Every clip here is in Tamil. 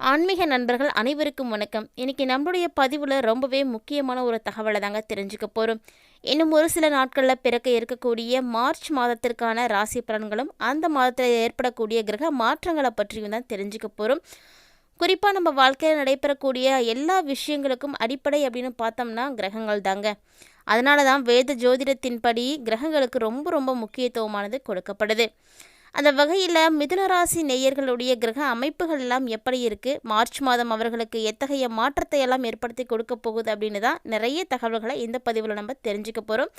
ஆன்மீக நண்பர்கள் அனைவருக்கும் வணக்கம். இன்னைக்கு நம்மளுடைய பதிவில் ரொம்பவே முக்கியமான ஒரு தகவலை தாங்க தெரிஞ்சுக்க போகிறோம் இன்னும் ஒரு சில நாட்களில் பிறக்க இருக்கக்கூடிய மார்ச் மாதத்திற்கான ராசி பலன்களும் அந்த மாதத்தில் ஏற்படக்கூடிய கிரக மாற்றங்களை பற்றியும் தான் தெரிஞ்சுக்க போகிறோம் குறிப்பாக நம்ம வாழ்க்கையில் நடைபெறக்கூடிய எல்லா விஷயங்களுக்கும் அடிப்படை அப்படின்னு பார்த்தோம்னா கிரகங்கள் தாங்க. அதனால தான் வேத ஜோதிடத்தின்படி கிரகங்களுக்கு ரொம்ப ரொம்ப முக்கியத்துவமானது கொடுக்கப்படுது. அந்த வகையில் மிதுனராசி நேயர்களுடைய கிரக அமைப்புகள் எல்லாம் எப்படி இருக்குது மார்ச் மாதம் அவர்களுக்கு எத்தகைய மாற்றத்தை எல்லாம் ஏற்படுத்தி கொடுக்க போகுது அப்படின்னு தான் நிறைய தகவல்களை இந்த பதிவில் நம்ம தெரிஞ்சுக்க போகிறோம்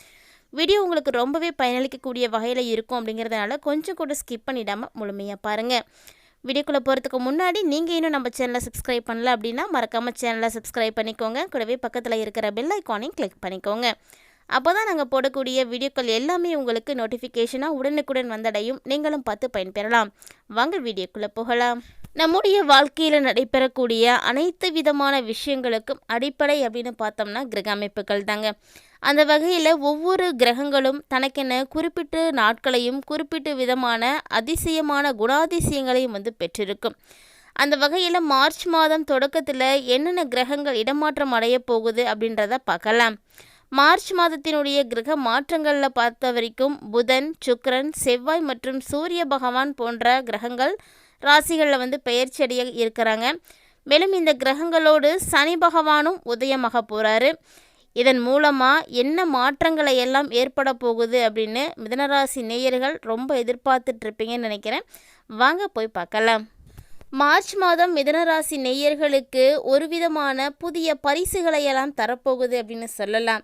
வீடியோ உங்களுக்கு ரொம்பவே பயனளிக்கக்கூடிய வகையில் இருக்கும் அப்படிங்கிறதுனால கொஞ்சம் கூட ஸ்கிப் பண்ணிடாமல் முழுமையாக பாருங்கள் வீடியோக்குள்ளே போகிறதுக்கு முன்னாடி நீங்கள் இன்னும் நம்ம சேனலை சப்ஸ்கிரைப் பண்ணல அப்படின்னா மறக்காமல் சேனலை சப்ஸ்கிரைப் பண்ணிக்கோங்க. கூடவே பக்கத்தில் இருக்கிற பெல் ஐக்கானையும் கிளிக் பண்ணிக்கோங்க. அப்போ தான் நாங்கள் போடக்கூடிய வீடியோக்கள் எல்லாமே உங்களுக்கு நோட்டிஃபிகேஷனாக உடனுக்குடன் வந்தடையும். நீங்களும் பார்த்து பயன்பெறலாம். வாங்க வீடியோக்குள்ளே போகலாம். நம்முடைய வாழ்க்கையில் நடைபெறக்கூடிய அனைத்து விதமான விஷயங்களுக்கும் அடிப்படை அப்படின்னு பார்த்தோம்னா கிரக அமைப்புகள் தாங்க. அந்த வகையில் ஒவ்வொரு கிரகங்களும் தனக்கென குறிப்பிட்ட நாட்களையும் குறிப்பிட்ட விதமான அதிசயமான குணாதிசயங்களையும் வந்து பெற்றிருக்கும். அந்த வகையில் மார்ச் மாதம் தொடக்கத்தில் என்னென்ன கிரகங்கள் இடமாற்றம் அடைய போகுது அப்படின்றத பார்க்கலாம். மார்ச் மாதத்தினுடைய கிரக மாற்றங்களில் பார்த்த வரைக்கும் புதன் சுக்ரன் செவ்வாய் மற்றும் சூரிய பகவான் போன்ற கிரகங்கள் ராசிகளில் வந்து பெயர்ச்சி அடைய இருக்கிறாங்க. மேலும் இந்த கிரகங்களோடு சனி பகவானும் உதயமாக போகிறாரு இதன் மூலமாக என்ன மாற்றங்களை எல்லாம் ஏற்பட போகுது அப்படின்னு மிதனராசி நேயர்கள் ரொம்ப எதிர்பார்த்துட்ருப்பீங்கன்னு நினைக்கிறேன். வாங்க போய் பார்க்கலாம். மார்ச் மாதம் மிதனராசி நேயர்களுக்கு ஒரு விதமான புதிய பரிசுகளை எல்லாம் தரப்போகுது அப்படின்னு சொல்லலாம்.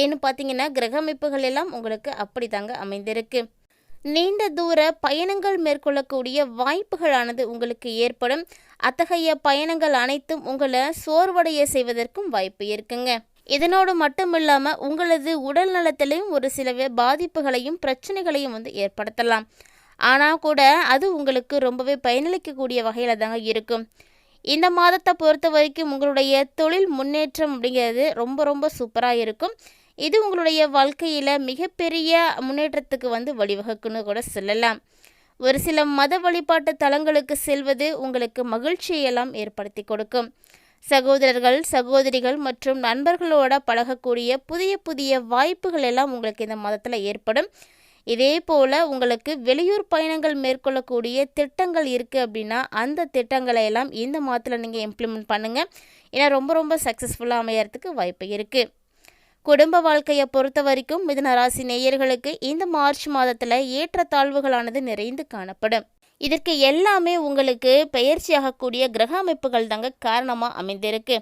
ஏன்னு பார்த்தீங்கன்னா கிரக அமைப்புகள் எல்லாம் உங்களுக்கு அப்படி தாங்க அமைந்திருக்கு. நீண்ட தூர பயணங்கள் மேற்கொள்ளக்கூடிய வாய்ப்புகளானது உங்களுக்கு ஏற்படும். அத்தகைய பயணங்கள் அனைத்தும் உங்களை சோர்வடைய செய்வதற்கும் வாய்ப்பு இருக்குங்க. இதனோடு மட்டும் இல்லாமல் உங்களது உடல் நலத்திலையும் ஒரு சில பாதிப்புகளையும் பிரச்சனைகளையும் வந்து ஏற்படுத்தலாம். ஆனால் கூட அது உங்களுக்கு ரொம்பவே பயனளிக்கக்கூடிய வகையில் தாங்க இருக்கும். இந்த மாதத்தை பொறுத்த வரைக்கும் உங்களுடைய தொழில் முன்னேற்றம் அப்படிங்கிறது ரொம்ப ரொம்ப சூப்பராக இருக்கும். இது உங்களுடைய வாழ்க்கையில் மிகப்பெரிய முன்னேற்றத்துக்கு வந்து வழிவகுக்குன்னு கூட சொல்லலாம். ஒரு சில மத வழிபாட்டு தலங்களுக்கு செல்வது உங்களுக்கு மகிழ்ச்சியெல்லாம் ஏற்படுத்தி கொடுக்கும். சகோதரர்கள் சகோதரிகள் மற்றும் நண்பர்களோட பழகக்கூடிய புதிய புதிய வாய்ப்புகள் எல்லாம் உங்களுக்கு இந்த மதத்தில் ஏற்படும். இதே போல் உங்களுக்கு வெளியூர் பயணங்கள் மேற்கொள்ளக்கூடிய திட்டங்கள் இருக்குது அப்படின்னா அந்த திட்டங்களை எல்லாம் இந்த மாதத்தில் நீங்கள் இம்ப்ளிமெண்ட் பண்ணுங்கள் ஏன்னா ரொம்ப ரொம்ப சக்ஸஸ்ஃபுல்லாக அமையறதுக்கு வாய்ப்பு இருக்குது குடும்ப வாழ்க்கையை பொறுத்த வரைக்கும் மிதனராசி நேயர்களுக்கு இந்த மார்ச் மாதத்தில் ஏற்றத்தாழ்வுகளானது நிறைந்து காணப்படும். இதற்கு எல்லாமே உங்களுக்கு பெயர்ச்சியாகக்கூடிய கிரக அமைப்புகள் தாங்க காரணமாக அமைந்திருக்கு.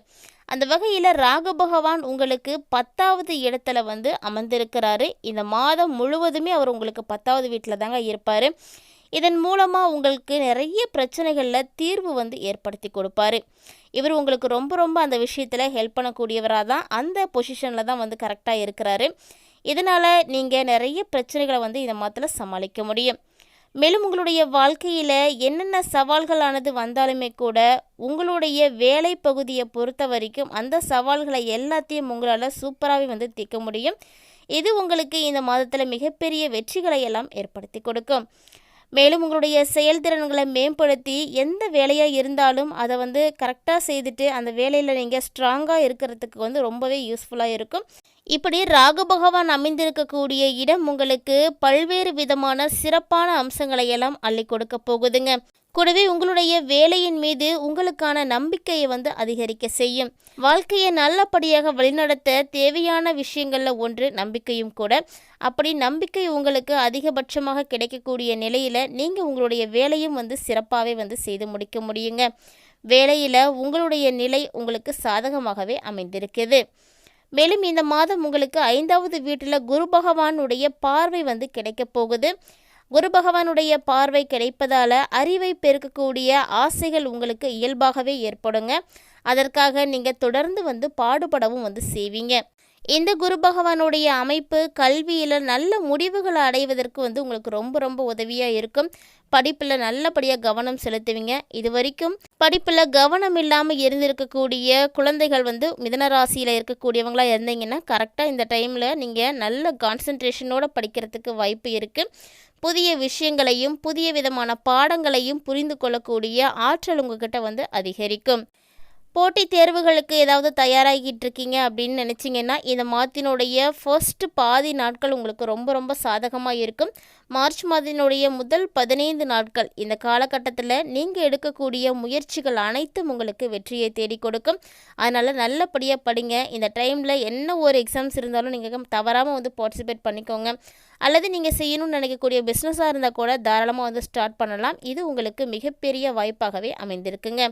அந்த வகையில் ராகு பகவான் உங்களுக்கு பத்தாவது இடத்துல வந்து அமர்ந்திருக்கிறாரு. இந்த மாதம் முழுவதுமே அவர் உங்களுக்கு பத்தாவது வீட்டில் தாங்க இருப்பார். இதன் மூலமாக உங்களுக்கு நிறைய பிரச்சனைகளில் தீர்வு வந்து ஏற்படுத்தி கொடுப்பாரு. இவர் உங்களுக்கு ரொம்ப ரொம்ப அந்த விஷயத்தில் ஹெல்ப் பண்ணக்கூடியவராக தான் அந்த பொசிஷனில் தான் வந்து கரெக்டாக இருக்கிறாரு. இதனால் நீங்கள் நிறைய பிரச்சனைகளை வந்து இந்த மாதத்தில் சமாளிக்க முடியும். மேலும் உங்களுடைய வாழ்க்கையில் என்னென்ன சவால்களானது வந்தாலுமே கூட உங்களுடைய வேலை பகுதியை பொறுத்த வரைக்கும் அந்த சவால்களை எல்லாத்தையும் உங்களால் சூப்பராகவே வந்து தீர்க்க முடியும். இது உங்களுக்கு இந்த மாதத்தில் மிகப்பெரிய வெற்றிகளை எல்லாம் ஏற்படுத்தி கொடுக்கும். மேலும் உங்களுடைய செயல்திறன்களை மேம்படுத்தி எந்த வேலையாக இருந்தாலும் அதை வந்து கரெக்டாக செய்துட்டு அந்த வேலையில் நீங்கள் ஸ்ட்ராங்காக இருக்கிறதுக்கு வந்து ரொம்பவே யூஸ்ஃபுல்லாக இருக்கும். இப்படி ராகு பகவான் அமைந்திருக்கக்கூடிய இடம் உங்களுக்கு பல்வேறு விதமான சிறப்பான அம்சங்களை எல்லாம் அள்ளி கொடுக்க போகுதுங்க. கூடவே உங்களுடைய வேலையின் மீது உங்களுக்கான நம்பிக்கையை வந்து அதிகரிக்க செய்யும். வாழ்க்கையை நல்லபடியாக வழிநடத்த தேவையான விஷயங்களில் ஒன்று நம்பிக்கையும் கூட. அப்படி நம்பிக்கை உங்களுக்கு அதிகபட்சமாக கிடைக்கக்கூடிய நிலையில் நீங்கள் உங்களுடைய வேலையும் வந்து சிறப்பாகவே வந்து செய்து முடிக்க முடியுங்க. வேலையில் உங்களுடைய நிலை உங்களுக்கு சாதகமாகவே அமைந்திருக்குது. மேலும் இந்த மாதம் உங்களுக்கு ஐந்தாவது வீட்டில் குரு பகவானுடைய பார்வை வந்து கிடைக்கப் போகுது. குரு பகவானுடைய பார்வை கிடைப்பதால் அறிவை பெருக்கக்கூடிய ஆசைகள் உங்களுக்கு இயல்பாகவே ஏற்படுங்க. அதற்காக நீங்கள் தொடர்ந்து வந்து பாடுபடவும் வந்து செய்வீங்க. இந்த குரு பகவானுடைய அமைப்பு கல்வியில் நல்ல முடிவுகளை அடைவதற்கு வந்து உங்களுக்கு ரொம்ப ரொம்ப உதவியாக இருக்கும். படிப்பில் நல்லபடியாக கவனம் செலுத்துவீங்க. இது வரைக்கும் படிப்பில் கவனம் இல்லாமல் இருந்திருக்கக்கூடிய குழந்தைகள் வந்து மிதன ராசியில் இருந்தீங்கன்னா கரெக்டாக இந்த டைமில் நீங்கள் நல்ல கான்சன்ட்ரேஷனோடு படிக்கிறதுக்கு வாய்ப்பு இருக்குது புதிய விஷயங்களையும் புதிய விதமான பாடங்களையும் புரிந்து கொள்ளக்கூடிய ஆற்றல் உங்ககிட்ட வந்து அதிகரிக்கும். போட்டித் தேர்வுகளுக்கு ஏதாவது தயாராகிட்டு இருக்கீங்க அப்படின்னு நினச்சிங்கன்னா இந்த மாதத்தினுடைய ஃபர்ஸ்ட் பாதி நாட்கள் உங்களுக்கு ரொம்ப ரொம்ப சாதகமாக இருக்கும். மார்ச் மாதத்தினுடைய முதல் பதினைந்து நாட்கள் இந்த காலகட்டத்தில் நீங்கள் எடுக்கக்கூடிய முயற்சிகள் அனைத்தும் உங்களுக்கு வெற்றியை தேடி கொடுக்கும். அதனால் நல்லபடியாக படிங்க. இந்த டைமில் என்ன ஒரு எக்ஸாம்ஸ் இருந்தாலும் நீங்கள் தவறாமல் வந்து பார்ட்டிசிபேட் பண்ணிக்கோங்க. அல்லது நீங்கள் செய்யணும்னு நினைக்கக்கூடிய பிஸ்னஸாக இருந்தால் கூட தாராளமாக வந்து ஸ்டார்ட் பண்ணலாம். இது உங்களுக்கு மிகப்பெரிய வாய்ப்பாகவே அமைந்திருக்குங்க.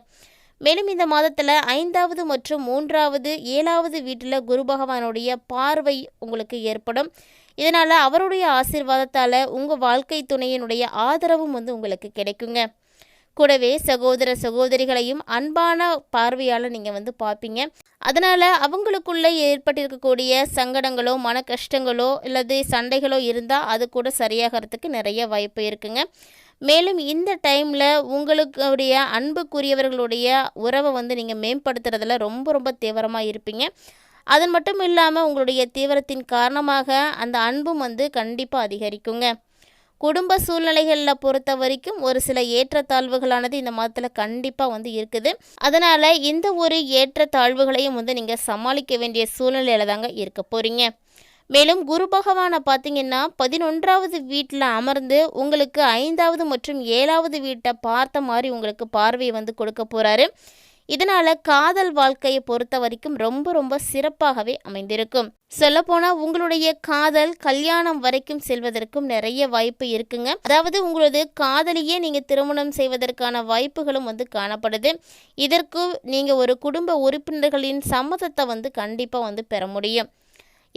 மேலும் இந்த மாதத்தில் ஐந்தாவது மற்றும் மூன்றாவது ஏழாவது வீட்டில் குரு பகவானுடைய பார்வை உங்களுக்கு ஏற்படும். இதனால் அவருடைய ஆசீர்வாதத்தால் உங்கள் வாழ்க்கை துணையினுடைய ஆதரவும் வந்து உங்களுக்கு கிடைக்குங்க. கூடவே சகோதர சகோதரிகளையும் அன்பான பார்வையால் நீங்கள் வந்து பார்ப்பீங்க. அதனால் அவங்களுக்குள்ளே ஏற்பட்டிருக்கக்கூடிய சங்கடங்களோ மன கஷ்டங்களோ அல்லது சண்டைகளோ இருந்தால் அது கூட சரியாகிறதுக்கு நிறைய வாய்ப்பு இருக்குங்க. மேலும் இந்த டைமில் உங்களுடைய அன்புக்குரியவர்களுடைய உறவை வந்து நீங்கள் மேம்படுத்துறதுல ரொம்ப ரொம்ப தீவிரமாக இருப்பீங்க. அது மட்டும் இல்லாமல் உங்களுடைய தீவிரத்தின் காரணமாக அந்த அன்பும் வந்து கண்டிப்பாக அதிகரிக்குங்க. குடும்ப சூழ்நிலைகளில் பொறுத்த வரைக்கும் ஒரு சில ஏற்றத்தாழ்வுகளானது இந்த மாதத்தில் கண்டிப்பாக வந்து இருக்குது. அதனால் இந்த ஒரு ஏற்றத்தாழ்வுகளையும் வந்து நீங்கள் சமாளிக்க வேண்டிய சூழ்நிலையில் தாங்க இருக்க போகிறீங்க மேலும் குரு பகவானை பார்த்தீங்கன்னா பதினொன்றாவது வீட்டில் அமர்ந்து உங்களுக்கு ஐந்தாவது மற்றும் ஏழாவது வீட்டை பார்த்த மாதிரி உங்களுக்கு பார்வை வந்து கொடுக்க போகிறாரு இதனால் காதல் வாழ்க்கையை பொறுத்த வரைக்கும் ரொம்ப ரொம்ப சிறப்பாகவே அமைந்திருக்கும். சொல்லப்போனால் உங்களுடைய காதல் கல்யாணம் வரைக்கும் செல்வதற்கும் நிறைய வாய்ப்பு இருக்குங்க. அதாவது உங்களது காதலியே நீங்கள் திருமணம் செய்வதற்கான வாய்ப்புகளும் வந்து காணப்படுது. இதற்கு நீங்கள் ஒரு குடும்ப உறுப்பினர்களின் சம்மதத்தை வந்து கண்டிப்பாக வந்து பெற முடியும்.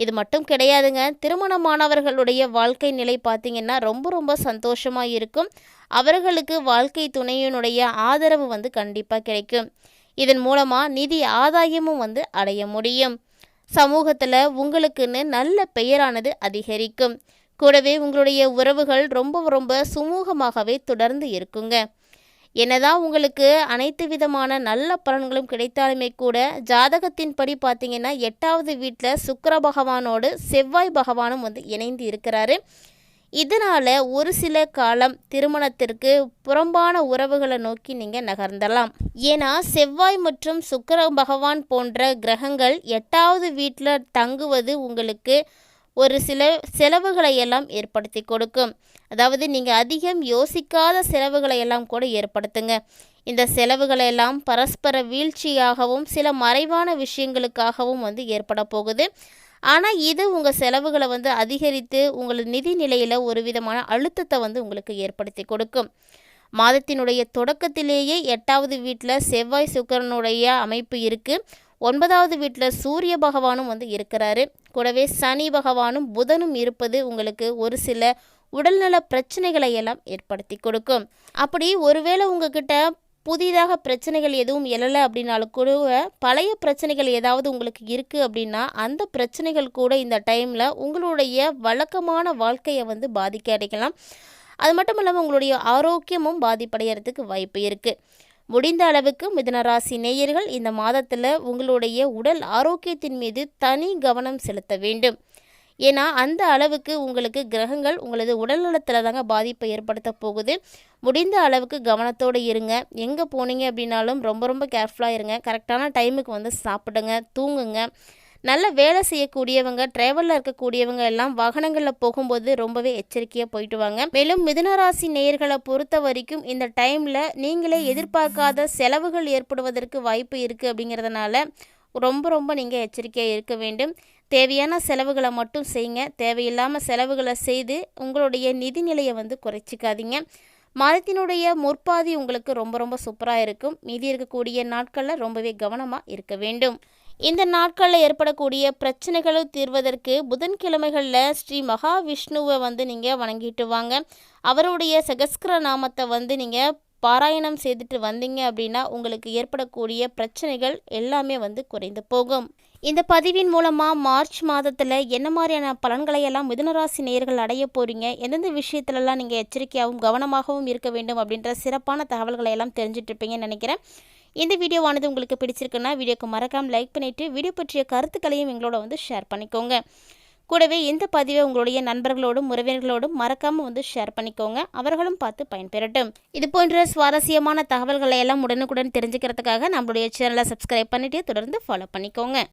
இது மட்டும் கிடையாதுங்க. திருமணமானவர்களுடைய வாழ்க்கை நிலை பார்த்திங்கன்னா ரொம்ப ரொம்ப சந்தோஷமாக இருக்கும். அவர்களுக்கு வாழ்க்கை துணையினுடைய ஆதரவு வந்து கண்டிப்பாக கிடைக்கும். இதன் மூலமாக நிதி ஆதாயமும் வந்து அடைய முடியும். சமூகத்தில் உங்களுக்குன்னு நல்ல பெயரானது அதிகரிக்கும். கூடவே உங்களுடைய உறவுகள் ரொம்ப ரொம்ப சுமூகமாகவே தொடர்ந்து இருக்குங்க. என்னதான் உங்களுக்கு அனைத்து விதமான நல்ல பலன்களும் கிடைத்தாலுமே கூட ஜாதகத்தின்படி பார்த்தீங்கன்னா எட்டாவது வீட்டில் சுக்கர பகவானோடு செவ்வாய் பகவானும் வந்து இணைந்து இருக்கிறாரு. இதனால் ஒரு சில காலம் திருமணத்திற்கு புறம்பான உறவுகளை நோக்கி நீங்கள் நகர்ந்தலாம். ஏன்னா செவ்வாய் மற்றும் சுக்கர பகவான் போன்ற கிரகங்கள் எட்டாவது வீட்டில் தங்குவது உங்களுக்கு ஒரு சில செலவுகளை எல்லாம் ஏற்படுத்தி கொடுக்கும். அதாவது நீங்கள் அதிகம் யோசிக்காத செலவுகளை எல்லாம் கூட ஏற்படுத்துங்க. இந்த செலவுகளை எல்லாம் பரஸ்பர வீழ்ச்சியாகவும் சில மறைவான விஷயங்களுக்காகவும் வந்து ஏற்பட போகுது. ஆனால் இது உங்கள் செலவுகளை வந்து அதிகரித்து உங்கள் நிதி நிலையில் ஒரு விதமான அழுத்தத்தை வந்து உங்களுக்கு ஏற்படுத்தி கொடுக்கும். மாதத்தினுடைய தொடக்கத்திலேயே எட்டாவது வீட்டில் செவ்வாய் சுக்கரனுடைய அமைப்பு இருக்குது ஒன்பதாவது வீட்டில் சூரிய பகவானும் வந்து இருக்கிறாரு. கூடவே சனி பகவானும் புதனும் இருப்பது உங்களுக்கு ஒரு சில உடல்நல பிரச்சனைகளை எல்லாம் ஏற்படுத்தி கொடுக்கும். அப்படி ஒருவேளை உங்ககிட்ட புதிதாக பிரச்சனைகள் எதுவும் எழலை அப்படின்னாலும் கூட பழைய பிரச்சனைகள் ஏதாவது உங்களுக்கு இருக்குது அப்படின்னா அந்த பிரச்சனைகள் கூட இந்த டைமில் உங்களுடைய வழக்கமான வாழ்க்கையை வந்து பாதிக்க அடைக்கலாம். அது மட்டும் இல்லாமல் உங்களுடைய ஆரோக்கியமும் பாதிப்படைகிறதுக்கு வாய்ப்பு இருக்குது முடிந்த அளவுக்கு மிதனராசி நேயர்கள் இந்த மாதத்தில் உங்களுடைய உடல் ஆரோக்கியத்தின் மீது தனி கவனம் செலுத்த வேண்டும். ஏன்னா அந்த அளவுக்கு உங்களுக்கு கிரகங்கள் உங்களது உடல்நலத்தில் தாங்க பாதிப்பை ஏற்படுத்த போகுது. முடிந்த அளவுக்கு கவனத்தோடு இருங்க. எங்கே போனீங்க அப்படின்னாலும் ரொம்ப ரொம்ப கேர்ஃபுல்லாக இருங்க. கரெக்டான டைமுக்கு வந்து சாப்பிடுங்க தூங்குங்க. நல்ல வேலை செய்யக்கூடியவங்க டிராவலில் இருக்கக்கூடியவங்க எல்லாம் வாகனங்களில் போகும்போது ரொம்பவே எச்சரிக்கையாக போயிட்டு வாங்க. மேலும் மிதுனராசி நேயர்களை பொறுத்த வரைக்கும் இந்த டைமில் நீங்களே எதிர்பார்க்காத செலவுகள் ஏற்படுவதற்கு வாய்ப்பு இருக்குது அப்படிங்கிறதுனால ரொம்ப ரொம்ப நீங்கள் எச்சரிக்கையாக இருக்க வேண்டும். தேவையான செலவுகளை மட்டும் செய்யுங்க தேவையில்லாமல் செலவுகளை செய்து உங்களுடைய நிதி நிலையை வந்து குறைச்சிக்காதீங்க. மதத்தினுடைய முற்பாதி உங்களுக்கு ரொம்ப ரொம்ப சூப்பராக இருக்கும். மீதி இருக்கக்கூடிய நாட்களில் ரொம்பவே கவனமாக இருக்க வேண்டும். இந்த நாட்களில் ஏற்படக்கூடிய பிரச்சனைகளை தீர்வதற்கு புதன்கிழமைகளில் ஸ்ரீ மகாவிஷ்ணுவை வந்து நீங்கள் வணங்கிட்டு வாங்க. அவருடைய சகஸ்கர நாமத்தை வந்து நீங்கள் பாராயணம் செய்துட்டு வந்தீங்க அப்படின்னா உங்களுக்கு ஏற்படக்கூடிய பிரச்சனைகள் எல்லாமே வந்து குறைந்து போகும். இந்த பதிவின் மூலமாக மார்ச் மாதத்தில் என்ன மாதிரியான பலன்களையெல்லாம் மிதுனராசி நேயர்கள் அடைய போகிறீங்க எந்தெந்த விஷயத்துலலாம் நீங்கள் எச்சரிக்கையாகவும் கவனமாகவும் இருக்க வேண்டும் அப்படின்ற சிறப்பான தகவல்களை எல்லாம் தெரிஞ்சிட்ருப்பீங்கன்னு நினைக்கிறேன். இந்த வீடியோவானது உங்களுக்கு பிடிச்சிருக்குன்னா வீடியோக்கு மறக்காமல் லைக் பண்ணிவிட்டு வீடியோ பற்றிய கருத்துக்களையும் எங்களோட வந்து ஷேர் பண்ணிக்கோங்க. கூடவே இந்த பதிவை உங்களுடைய நண்பர்களோடும் உறவினர்களோடும் மறக்காமல் வந்து ஷேர் பண்ணிக்கோங்க. அவர்களும் பார்த்து பயன்பெறட்டும். இது போன்ற சுவாரஸ்யமான தகவல்களை எல்லாம் உடனுக்குடன் தெரிஞ்சுக்கிறதுக்காக நம்மளுடைய சேனலை சப்ஸ்கிரைப் பண்ணிவிட்டு தொடர்ந்து ஃபாலோ பண்ணிக்கோங்க.